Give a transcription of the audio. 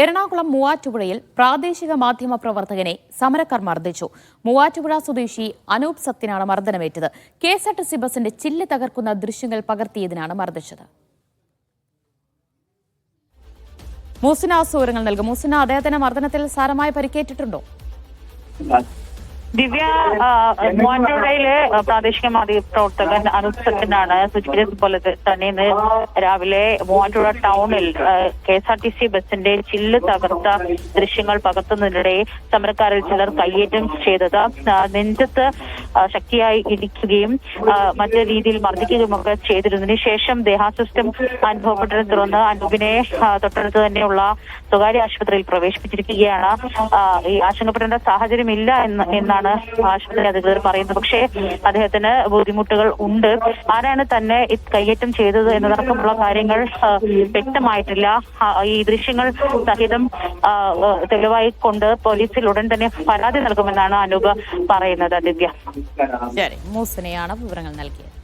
എറണാകുളം മൂവാറ്റുപുഴയിൽ പ്രാദേശിക മാധ്യമ പ്രവർത്തകനെ സമരക്കാർ മർദ്ദിച്ചു. മൂവാറ്റുപുഴ സ്വദേശി അനൂപ് സത്യനാണ് മർദ്ദനമേറ്റത്. K S R T C ബസിന്റെ ചില്ല് തകർക്കുന്ന ദൃശ്യങ്ങൾ പകർത്തിയതിനാണ് മർദ്ദിച്ചത്. മൂസിന സൂരങ്ങൾ നൽകും. മൂസിന അദ്ദേഹത്തിന്റെ മർദ്ദനത്തിൽ സാരമായി പരിക്കേറ്റിട്ടുണ്ടോ? ദിവ്യ മൂവാറ്റുപുഴയിലെ പ്രാദേശിക മാധ്യമ പ്രവർത്തകൻ അനൂപ് സത്യനാണ് സൂചിപ്പിച്ചത് പോലെ തന്നെ ഇന്ന് രാവിലെ മൂവാറ്റുപുഴ ടൗണിൽ K S R T C ബസിന്റെ ചില്ല് തകർത്ത ദൃശ്യങ്ങൾ പകർത്തുന്നതിനിടെ സമരക്കാരിൽ ചിലർ കയ്യേറ്റം ചെയ്തത്. നെഞ്ചത്ത് ശക്തിയായി ഇടിക്കുകയും മറ്റു രീതിയിൽ മർദ്ദിക്കുകയും ഒക്കെ ചെയ്തിരുന്നതിന് ശേഷം ദേഹാസ്വസ്ഥം അനുഭവപ്പെട്ടതിനെ തുടർന്ന് അനൂപിനെ തൊട്ടടുത്ത് തന്നെയുള്ള സ്വകാര്യ ആശുപത്രിയിൽ പ്രവേശിപ്പിച്ചിരിക്കുകയാണ്. ഈ ആശങ്കപ്പെടേണ്ട സാഹചര്യമില്ല എന്ന് എന്നാണ് ആശുപത്രി അധികൃതർ പറയുന്നത്. പക്ഷേ അദ്ദേഹത്തിന് ബുദ്ധിമുട്ടുകൾ ഉണ്ട്. ആരാണ് തന്നെ കയ്യേറ്റം ചെയ്തത് എന്നതടക്കമുള്ള കാര്യങ്ങൾ വ്യക്തമായിട്ടില്ല. ഈ ദൃശ്യങ്ങൾ സഹിതം തെളിവായി കൊണ്ട് പോലീസിൽ ഉടൻ തന്നെ പരാതി നൽകുമെന്നാണ് അനൂപ് പറയുന്നത് ദിവ്യ. ശരി. മൂസിനെയാണ് വിവരങ്ങൾ നൽകിയത്.